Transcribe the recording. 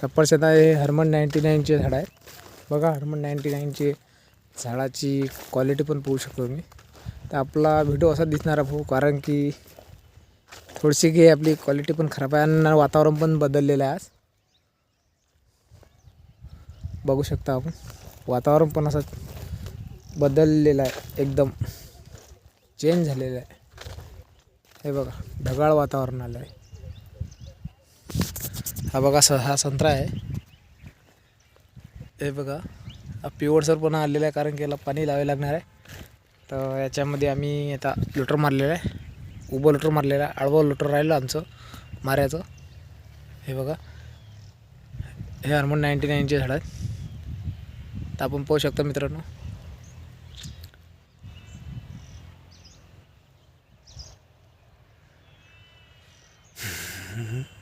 सफरचंद हे Hermann ninety नाईनचे झाड आहे बघा हर्मन नाईंटी नाईनचे झाडाची क्वालिटी पण पाहू शकतो मी तर आपला व्हिडिओ असा दिसणार आहे भाऊ कारण की थोडीशी की आपली क्वालिटी पण खराब आहे आणि वातावरण पण बदललेलं आहे आज. बघू शकता आपण. वातावरण पण असं बदललेलं आहे एकदम. चेंज झालेलं आहे. हे बघा ढगाळ वातावरण आलं आहे हा बघा स हा संत्रा आहे. हे बघा पिवळसरपणा आलेला आहे कारण की याला पाणी लावे लागणार आहे. तर याच्यामध्ये आम्ही आता लुटर मारलेलं आहे. उभं लुटर मारलेला आहे. आडवं लुटर राहिलं आमचं माऱ्याचं. हे बघा हे हरमोन नाईन्टी नाईनचे झाड आहेत. तर आपण पाहू शकतो मित्रांनो. Mm-hmm.